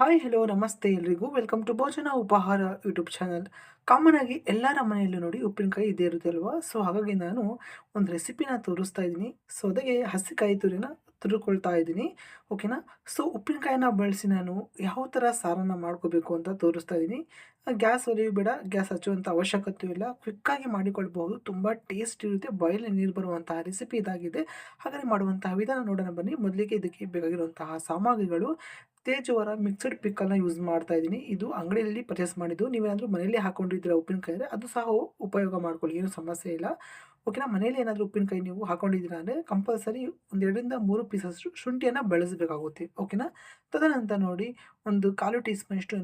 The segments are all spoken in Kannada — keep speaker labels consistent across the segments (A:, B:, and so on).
A: ಹಾಯ್ ಹಲೋ ನಮಸ್ತೆ ಎಲ್ರಿಗೂ. ವೆಲ್ಕಮ್ ಟು ಭೋಜನ ಉಪಹಾರ ಯೂಟ್ಯೂಬ್ ಚಾನಲ್. ಕಾಮನ್ ಆಗಿ ಎಲ್ಲರ ಮನೆಯಲ್ಲೂ ನೋಡಿ ಉಪ್ಪಿನಕಾಯಿ ಇದೇ ಇರುತ್ತೆ ಅಲ್ವಾ ಸೊ ಹಾಗಾಗಿ ನಾನು ಒಂದು ರೆಸಿಪಿನ ತೋರಿಸ್ತಾ ಇದ್ದೀನಿ. ಸೊ ಅದಕ್ಕೆ ಹಸಿಕಾಯಿ ತುರಿನ ತುರ್ಕೊಳ್ತಾ ಇದ್ದೀನಿ. ಓಕೆನಾ ಸೊ ಉಪ್ಪಿನಕಾಯಿನ ಬಳಸಿ ನಾನು ಯಾವ ಥರ ಸಾರನ್ನು ಮಾಡ್ಕೋಬೇಕು ಅಂತ ತೋರಿಸ್ತಾ ಇದ್ದೀನಿ. ಗ್ಯಾಸ್ ಒಲೆಯು ಬೇಡ, ಗ್ಯಾಸ್ ಹಚ್ಚುವಂಥ ಅವಶ್ಯಕತೆ ಇಲ್ಲ. ಕ್ವಿಕ್ಕಾಗಿ ಮಾಡಿಕೊಳ್ಬಹುದು. ತುಂಬ ಟೇಸ್ಟ್ ಇರುತ್ತೆ. ಬಾಯಲ್ಲಿ ನೀರು ಬರುವಂತಹ ರೆಸಿಪಿ ಇದಾಗಿದೆ. ಹಾಗಾಗಿ ಮಾಡುವಂತಹ ವಿಧಾನ ನೋಡೋಣ ಬನ್ನಿ. ಮೊದಲಿಗೆ ಇದಕ್ಕೆ ಬೇಕಾಗಿರುವಂತಹ ಸಾಮಗ್ರಿಗಳು. ತೇಜವರ ಮಿಕ್ಸ್ಡ್ ಪಿಕ್ಕನ್ನು ಯೂಸ್ ಮಾಡ್ತಾ ಇದ್ದೀನಿ. ಇದು ಅಂಗಡಿಯಲ್ಲಿ ಪರ್ಚೇಸ್ ಮಾಡಿದ್ದು. ನೀವೇನಾದರೂ ಮನೆಯಲ್ಲಿ ಹಾಕೊಂಡಿದ್ದೀರಾ ಉಪ್ಪಿನಕಾಯಿ ಅದು ಸಹ ಉಪಯೋಗ ಮಾಡ್ಕೊಳ್ಳಿ. ಏನು ಸಮಸ್ಯೆ ಇಲ್ಲ. ಓಕೆನಾ? ಮನೇಲಿ ಏನಾದರೂ ಉಪ್ಪಿನಕಾಯಿ ನೀವು ಹಾಕೊಂಡಿದ್ದೀರಾ ಅಂದರೆ ಕಂಪಲ್ಸರಿ ಒಂದೆರಡರಿಂದ ಮೂರು ಪೀಸಷ್ಟು ಶುಂಠಿಯನ್ನು ಬಳಸಬೇಕಾಗುತ್ತೆ. ಓಕೆನಾ? ತದನಂತರ ನೋಡಿ, ಒಂದು ಕಾಲು ಟೀ ಸ್ಪೂನಷ್ಟು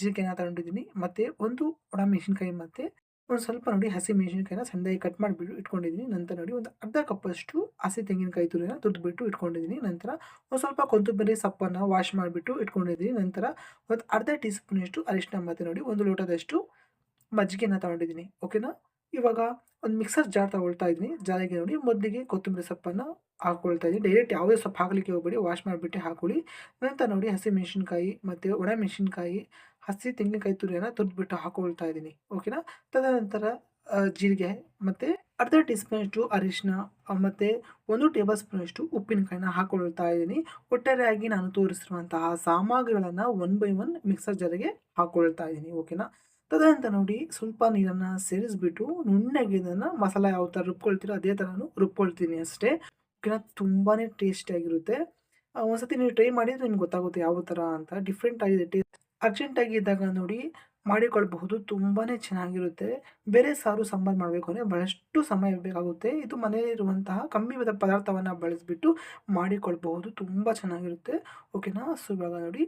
A: ಜೀರಿಗೆನ ತಗೊಂಡಿದ್ದೀನಿ. ಮತ್ತು ಒಂದು ಒಣ ಮೆಣಸಿನ್ಕಾಯಿ ಮತ್ತು ಒಂದು ಸ್ವಲ್ಪ ನೋಡಿ ಹಸಿ ಮೆಣಸಿನಕಾಯಿನ ಸಣ್ಣದಾಗಿ ಕಟ್ ಮಾಡಿಬಿಟ್ಟು ಇಟ್ಕೊಂಡಿದ್ದೀನಿ. ನಂತರ ನೋಡಿ ಒಂದು ಅರ್ಧ ಕಪ್ಪಷ್ಟು ಹಸಿ ತೆಂಗಿನಕಾಯಿ ತುರಿನ ತುರಿದ್ಬಿಟ್ಟು ಇಟ್ಕೊಂಡಿದ್ದೀನಿ. ನಂತರ ಒಂದು ಸ್ವಲ್ಪ ಕೊತ್ತಂಬರಿ ಸೊಪ್ಪನ್ನು ವಾಶ್ ಮಾಡಿಬಿಟ್ಟು ಇಟ್ಕೊಂಡಿದ್ದೀನಿ. ನಂತರ ಒಂದು ಅರ್ಧ ಟೀ ಸ್ಪೂನಷ್ಟು ಅರಿಶಿನ ಮತ್ತು ನೋಡಿ ಒಂದು ಲೋಟದಷ್ಟು ಮಜ್ಜಿಗೆನ ತಗೊಂಡಿದ್ದೀನಿ. ಓಕೆನಾ? ಇವಾಗ ಒಂದು ಮಿಕ್ಸರ್ ಜಾರ್ ತಗೊಳ್ತಾ ಇದ್ದೀನಿ ಜಾರಿಗೆ ನೋಡಿ. ಮೊದಲಿಗೆ ಕೊತ್ತಂಬರಿ ಸೊಪ್ಪನ್ನು ಹಾಕೊಳ್ತಾ ಇದ್ದೀನಿ ಡೈರೆಕ್ಟ್ ಯಾವುದೇ ಸೊಪ್ಪು ಹಾಕಲಿಕ್ಕೆ ಹೋಗಬೇಡಿ. ವಾಶ್ ಮಾಡಿಬಿಟ್ಟು ಹಾಕೊಳ್ಳಿ. ನಂತರ ನೋಡಿ ಹಸಿ ಮೆಣಸಿನ್ಕಾಯಿ ಮತ್ತು ಒಣ ಮೆಣಸಿನ್ಕಾಯಿ, ಹಸಿ ತೆಂಗಿನಕಾಯಿ ತುರಿಯನ್ನು ತುರಿದ್ಬಿಟ್ಟು ಹಾಕೊಳ್ತಾ ಇದ್ದೀನಿ. ಓಕೆನಾ ತದನಂತರ ಜೀರಿಗೆ ಮತ್ತು ಅರ್ಧ ಟೀ ಸ್ಪೂನಷ್ಟು ಅರಿಶಿನ ಮತ್ತು ಒಂದು ಟೇಬಲ್ ಸ್ಪೂನಷ್ಟು ಉಪ್ಪಿನಕಾಯಿನ ಹಾಕೊಳ್ತಾ ಇದ್ದೀನಿ. ಒಟ್ಟಾರೆಯಾಗಿ ನಾನು ತೋರಿಸಿರುವಂತಹ ಸಾಮಗ್ರಿಗಳನ್ನು ಒನ್ ಬೈ ಒನ್ ಮಿಕ್ಸರ್ ಜಾರಿಗೆ ಹಾಕೊಳ್ತಾ ಇದ್ದೀನಿ. ಓಕೆನಾ ತದನಂತರ ನೋಡಿ ಸ್ವಲ್ಪ ನೀರನ್ನು ಸೇರಿಸ್ಬಿಟ್ಟು ನುಣ್ಣಗೆ ಇದನ್ನು ಮಸಾಲ ಯಾವ ಥರ ರುಬ್ಕೊಳ್ತೀರೋ ಅದೇ ಥರನೂ ರುಬ್ಕೊಳ್ತೀನಿ ಅಷ್ಟೇ. ಓಕೆನಾ ತುಂಬಾ ಟೇಸ್ಟಿಯಾಗಿರುತ್ತೆ ಒಂದ್ಸತಿ ನೀವು ಟ್ರೈ ಮಾಡಿದರೆ ನಿಮ್ಗೆ ಗೊತ್ತಾಗುತ್ತೆ ಯಾವ ಥರ ಅಂತ. ಡಿಫ್ರೆಂಟ್ ಆಗಿದೆ ಟೇಸ್ಟ್ ಅರ್ಜೆಂಟಾಗಿ ಇದ್ದಾಗ ನೋಡಿ ಮಾಡಿಕೊಳ್ಬಹುದು ತುಂಬಾ ಚೆನ್ನಾಗಿರುತ್ತೆ. ಬೇರೆ ಸಾರು, ಸಾಂಬಾರು ಮಾಡಬೇಕು ಅಂದರೆ ಬಹಳಷ್ಟು ಸಮಯ ಬೇಕಾಗುತ್ತೆ. ಇದು ಮನೆಯಲ್ಲಿರುವಂತಹ ಕಮ್ಮಿ ವಿಧ ಪದಾರ್ಥವನ್ನು ಬಳಸಿಬಿಟ್ಟು ಮಾಡಿಕೊಳ್ಬಹುದು ತುಂಬ ಚೆನ್ನಾಗಿರುತ್ತೆ. ಓಕೆನಾ ಸೊ ನೋಡಿ.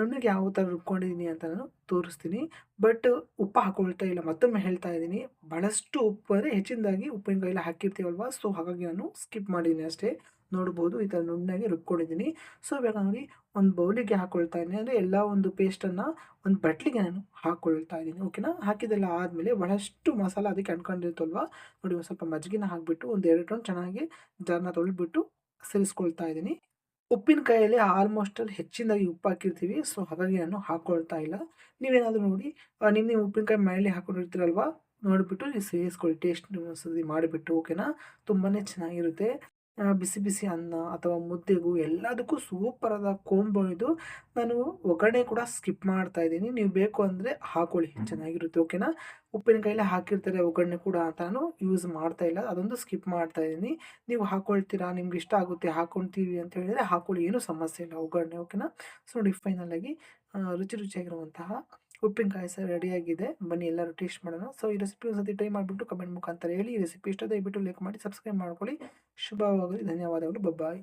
A: ನುಣ್ಣಗೆ ಯಾವ ಥರ ರುಬ್ಕೊಂಡಿದ್ದೀನಿ ಅಂತ ನಾನು ತೋರಿಸ್ತೀನಿ. ಬಟ್ ಉಪ್ಪು ಹಾಕೊಳ್ತಾ ಇಲ್ಲ, ಮತ್ತೊಮ್ಮೆ ಹೇಳ್ತಾ ಇದ್ದೀನಿ. ಭಾಳಷ್ಟು ಉಪ್ಪು ಅಂದರೆ ಹೆಚ್ಚಿನದಾಗಿ ಉಪ್ಪಿನಕಾಯಿಲ್ಲ ಹಾಕಿರ್ತೀವಲ್ವ? ಸೊ ಹಾಗಾಗಿ ನಾನು ಸ್ಕಿಪ್ ಮಾಡಿದ್ದೀನಿ ಅಷ್ಟೇ. ನೋಡ್ಬೋದು, ಈ ಥರ ನುಣ್ಣಗೆ ರುಬ್ಕೊಂಡಿದ್ದೀನಿ ಸೊ ಇವಾಗ ಒಂದು ಬೌಲಿಗೆ ಹಾಕ್ಕೊಳ್ತಾ ಇದ್ದೀನಿ. ಅಂದರೆ ಎಲ್ಲ ಒಂದು ಪೇಸ್ಟನ್ನು ಒಂದು ಬಟ್ಲಿಗೆ ನಾನು ಹಾಕ್ಕೊಳ್ತಾ ಇದ್ದೀನಿ. ಓಕೆನಾ ಹಾಕಿದೆಲ್ಲ ಆದಮೇಲೆ ಬಹಳಷ್ಟು ಮಸಾಲ ಅದಕ್ಕೆ ಅಂದ್ಕೊಂಡಿರ್ತಲ್ವ ನೋಡಿ, ಒಂದು ಸ್ವಲ್ಪ ಮಜ್ಜಿಗೆನ ಹಾಕಿಬಿಟ್ಟು ಒಂದು ಎರಡು ಟನ್ ಚೆನ್ನಾಗಿ ಜಾರನ್ನ ತೊಳೆದ್ಬಿಟ್ಟು ಸೇರಿಸ್ಕೊಳ್ತಾ ಇದ್ದೀನಿ. ಉಪ್ಪಿನಕಾಯಲ್ಲಿ ಆಲ್ಮೋಸ್ಟ್ ಅಲ್ಲಿ ಹೆಚ್ಚಿನದಾಗಿ ಉಪ್ಪು ಹಾಕಿರ್ತೀವಿ. ಸೊ ಹಾಗಾಗಿ ನಾನು ಹಾಕ್ಕೊಳ್ತಾ ಇಲ್ಲ. ನೀವೇನಾದರೂ ನೋಡಿ ನಿಮ್ಮ ಉಪ್ಪಿನಕಾಯಿ ಮನೆಯಲ್ಲಿ ಹಾಕ್ಕೊಂಡಿರ್ತೀರಲ್ವ ನೋಡಿಬಿಟ್ಟು, ನೀವು ಸೇರಿಸ್ಕೊಳ್ಳಿ. ಟೇಸ್ಟ್ ಸರಿ ಮಾಡಿಬಿಟ್ಟು ಓಕೆನಾ ತುಂಬಾ ಚೆನ್ನಾಗಿರುತ್ತೆ. ಬಿಸಿ ಬಿಸಿ ಅನ್ನ ಅಥವಾ ಮುದ್ದೆಗೂ ಎಲ್ಲದಕ್ಕೂ ಸೂಪರಾದ ಕೋಂಬೋ ಇದು. ನಾನು ಒಗ್ಗರಣೆ ಕೂಡ ಸ್ಕಿಪ್ ಮಾಡ್ತಾ ಇದ್ದೀನಿ. ನೀವು ಬೇಕು ಅಂದರೆ ಹಾಕೊಳ್ಳಿ ಚೆನ್ನಾಗಿರುತ್ತೆ ಓಕೆನಾ ಉಪ್ಪಿನಕಾಯಿಲೆ ಹಾಕಿರ್ತಾರೆ ಒಗ್ಗರಣೆ ಕೂಡ ಅಂತ ನಾನು ಯೂಸ್ ಮಾಡ್ತಾ ಇಲ್ಲ. ಅದೊಂದು ಸ್ಕಿಪ್ ಮಾಡ್ತಾ ಇದ್ದೀನಿ. ನೀವು ಹಾಕೊಳ್ತೀರಾ? ನಿಮ್ಗೆ ಇಷ್ಟ ಆಗುತ್ತೆ ಹಾಕೊಳ್ತೀವಿ ಅಂತ ಹೇಳಿದರೆ ಹಾಕೊಳ್ಳಿ ಏನೂ ಸಮಸ್ಯೆ ಇಲ್ಲ ಒಗ್ಗರಣೆ ಓಕೆನಾ ಸೊ ನೋಡಿ ಫೈನಲಾಗಿ ರುಚಿ ರುಚಿಯಾಗಿರುವಂತಹ ಉಪ್ಪಿನಕಾಯಿ ಸಹ ರೆಡಿಯಾಗಿದೆ ಬನ್ನಿ, ಎಲ್ಲರೂ ಟೇಸ್ಟ್ ಮಾಡೋಣ. ಸೊ ಈ ರೆಸಿಪಿ ಒಂದ್ಸತಿ ಟ್ರೈ ಮಾಡಿಬಿಟ್ಟು ಕಮೆಂಟ್ ಮುಖಾಂತರ ಹೇಳಿ. ಈ ರೆಸಿಪಿ ಇಷ್ಟ ದಯವಿಟ್ಟು ಲೈಕ್ ಮಾಡಿ ಸಬ್ಸ್ಕ್ರೈಬ್ ಮಾಡ್ಕೊಳ್ಳಿ. ಶುಭವಾಗಲಿ, ಧನ್ಯವಾದಗಳು ಬಬ್ಬಾಯ್